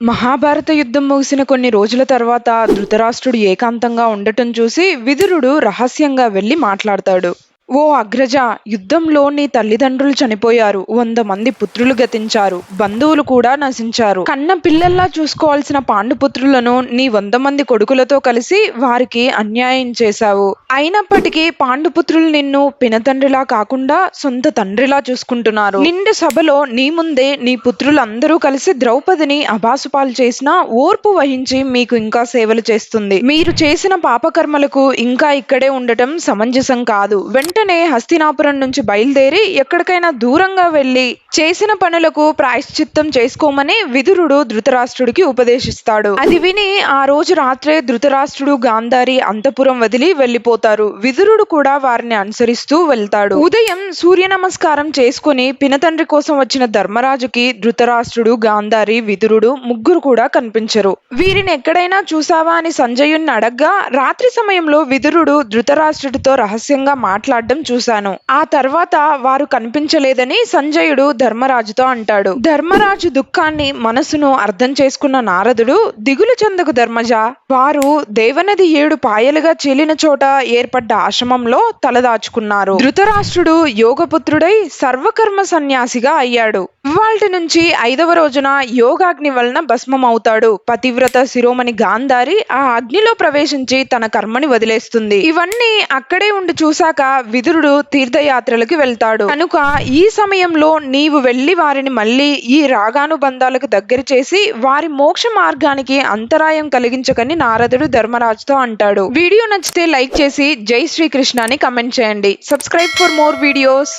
మహాభారత యుద్ధం ముగిసిన కొన్ని రోజుల తర్వాత ధృతరాష్ట్రుడు ఏకాంతంగా ఉండటం చూసి విదురుడు రహస్యంగా వెళ్ళి మాట్లాడతాడు. ఓ అగ్రజ యుద్ధంలో నీ తల్లిదండ్రులు చనిపోయారు. వంద మంది పుత్రులు గతించారు. బంధువులు కూడా నశించారు. కన్న పిల్లల్లా చూసుకోవాల్సిన పాండుపుత్రులను నీ వంద మంది కొడుకులతో కలిసి వారికి అన్యాయం చేశావు. అయినప్పటికీ పాండుపుత్రులు నిన్ను పినతండ్రిలా కాకుండా సొంత తండ్రిలా చూసుకుంటున్నారు. నిండు సభలో నీ ముందే నీ పుత్రులందరూ కలిసి ద్రౌపదిని అభాసుపాలు చేసినా ఓర్పు వహించి మీకు ఇంకా సేవలు చేస్తుంది. మీరు చేసిన పాపకర్మలకు ఇంకా ఇక్కడే ఉండటం సమంజసం కాదు. వెంట వెంటనే హస్తినాపురం నుంచి బయలుదేరి ఎక్కడికైనా దూరంగా వెళ్ళి చేసిన పనులకు ప్రాయశ్చిత్తం చేసుకోమని విదురుడు ధృతరాష్ట్రుడికి ఉపదేశిస్తాడు. అది విని ఆ రోజు రాత్రే ధృతరాష్ట్రుడు గాంధారి అంతపురం వదిలి వెళ్ళిపోతారు విదురుడు కూడా వారిని అనుసరిస్తూ వెళ్తాడు. ఉదయం సూర్య నమస్కారం చేసుకుని పినతండ్రి కోసం వచ్చిన ధర్మరాజుకి ధృతరాష్ట్రుడు గాంధారి విదురుడు ముగ్గురు కూడా కనిపించరు. వీరిని ఎక్కడైనా చూసావా అని సంజయుణ్ణి అడగ్గా రాత్రి సమయంలో విదురుడు ధృతరాష్ట్రుడితో రహస్యంగా మాట్లాడడం చూశాను. ఆ తర్వాత వారు కనిపించలేదని సంజయుడు ధర్మరాజుతో అంటాడు. ధర్మరాజు దుఃఖాన్ని మనసును అర్థం చేసుకున్న నారదుడు దిగులు చెందకు ధర్మజ వారు దేవనది ఏడు పాయలుగా చీలిన చోట ఏర్పడ్డ ఆశ్రమంలో తలదాచుకున్నారు. ధృతరాష్ట్రుడు యోగపుత్రుడై సర్వకర్మ సన్యాసిగా అయ్యాడు. ఇవాల్టి నుంచి ఐదవ రోజున యోగాగ్ని వలన భస్మం అవుతాడు పతివ్రత శిరోమణి గాంధారి ఆ అగ్నిలో ప్రవేశించి తన కర్మని వదిలేస్తుంది. ఇవన్నీ అక్కడే ఉండి చూశాక విదురుడు తీర్థయాత్రలకు వెళ్తాడు. కనుక ఈ సమయంలో నీవు వెళ్ళి వారిని మళ్ళీ ఈ రాగానుబంధాలకు దగ్గర చేసి వారి మోక్ష మార్గానికి అంతరాయం కలిగించకని నారదుడు ధర్మరాజుతో అంటాడు. వీడియో నచ్చితే లైక్ చేసి జై శ్రీకృష్ణ అని కమెంట్ చేయండి. Subscribe for more videos.